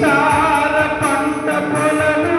విస్తార పంట పొలము